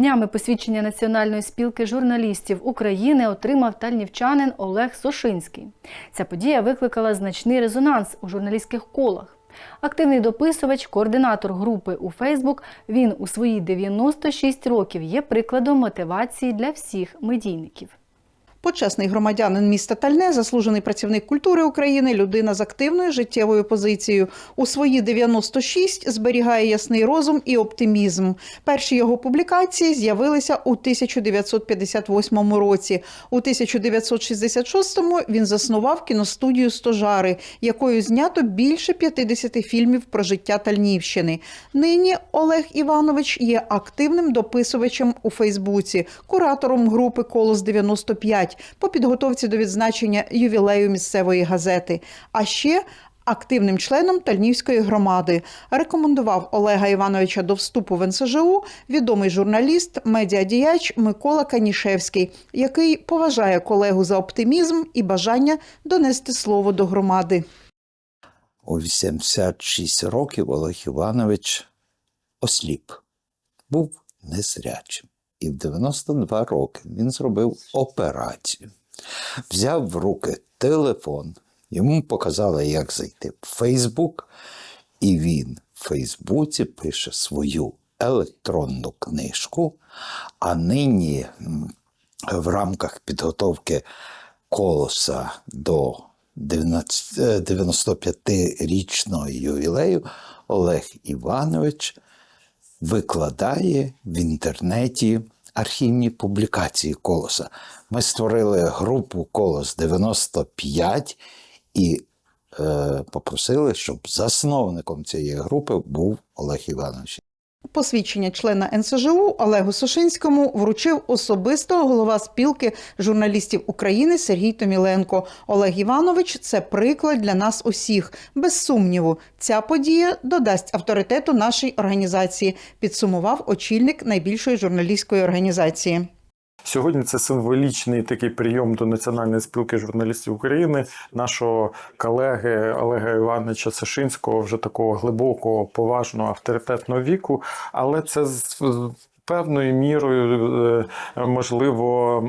Днями посвідчення Національної спілки журналістів України отримав тальнівчанин Олег Сошинський. Ця подія викликала значний резонанс у журналістських колах. Активний дописувач, координатор групи у Фейсбук, він у свої 96 років є прикладом мотивації для всіх медійників. Почесний громадянин міста Тальне, заслужений працівник культури України, людина з активною життєвою позицією. У свої 96 зберігає ясний розум і оптимізм. Перші його публікації з'явилися у 1958 році. У 1966-му він заснував кіностудію Стожари, якою знято більше 50 фільмів про життя Тальнівщини. Нині Олег Іванович є активним дописувачем у Фейсбуці, куратором групи Колос 95 по підготовці до відзначення ювілею місцевої газети. А ще активним членом Тальнівської громади. Рекомендував Олега Івановича до вступу в НСЖУ відомий журналіст, медіадіяч Микола Канішевський, який поважає колегу за оптимізм і бажання донести слово до громади. У 86 років Олег Іванович осліп, був незрячим. І в 92 роки він зробив операцію. Взяв в руки телефон, йому показали, як зайти в Фейсбук, і він в Фейсбуці пише свою електронну книжку, а нині в рамках підготовки колоса до 19 е, 95-річного ювілею Олег Іванович викладає в інтернеті архівні публікації колоса. Ми створили групу Колос 95 і е, попросили, щоб засновником цієї групи був Олег Іванович. Посвідчення члена НСЖУ Олегу Сошинському вручив особисто голова спілки журналістів України Сергій Томіленко. Олег Іванович це приклад для нас усіх. Без сумніву, ця подія додасть авторитету нашій організації, підсумував очільник найбільшої журналістської організації. Сьогодні це символічний такий прийом до Національної спілки журналістів України, нашого колеги Олега Івановича Сашинського, вже такого глибокого, поважного, авторитетного віку. Але це з певною мірою, е, можливо,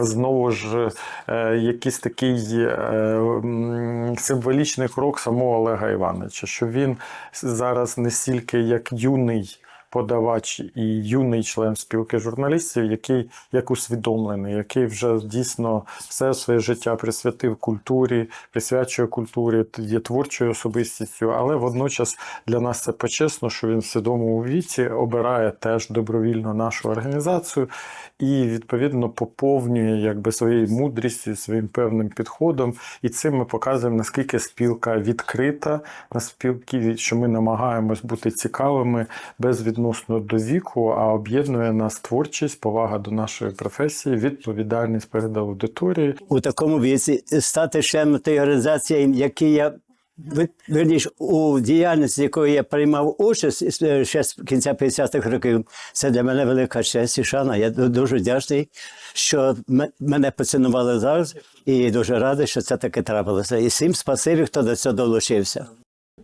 знову ж е, якийсь такий е, символічний крок самого Олега Івановича, що він зараз не стільки як юний подавач і юний член спілки журналістів, який як усвідомлений, який вже дійсно все своє життя присвятив культурі, присвячує культурі, є творчою особистістю, але водночас для нас це почесно, що він в свідомому віці обирає теж добровільно нашу організацію і відповідно поповнює якби своєю мудрістю, своїм певним підходом. І цим ми показуємо, наскільки спілка відкрита, наскільки що ми намагаємось бути цікавими безвідносно до віку, а об'єднує нас творчість, повага до нашої професії, відповідальність перед аудиторією. у такому віці стати членом тієї організації, які я верніш, у діяльності, якої я приймав участь е, ще з кінця 50-х років, це для мене велика честь і шана. Я дуже вдячний, що мене поцінували зараз, і дуже радий, що це таке трапилося. І всім спасибі, хто до цього долучився.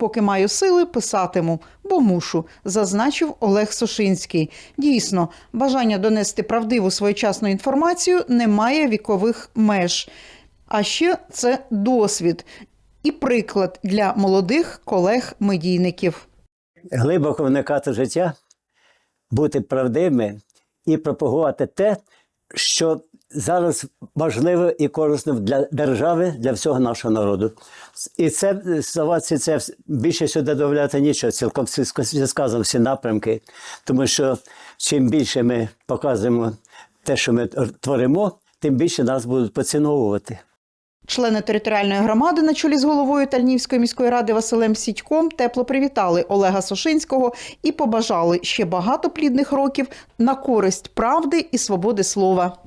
Поки маю сили, писатиму, бо мушу, зазначив Олег Сошинський. Дійсно, бажання донести правдиву своєчасну інформацію не має вікових меж. А ще це досвід і приклад для молодих колег-медійників. глибоко вникати в життя, бути правдивими і пропагувати те, що зараз важливо і корисно для держави, для всього нашого народу. І це ставатися це більше сюди додавати нічого, цілком сказано, всі напрямки. Тому що чим більше ми показуємо те, що ми творимо, тим більше нас будуть поціновувати. Члени територіальної громади на чолі з головою Тальнівської міської ради Василем Сідьком тепло привітали Олега Сошинського і побажали ще багато плідних років на користь правди і свободи слова.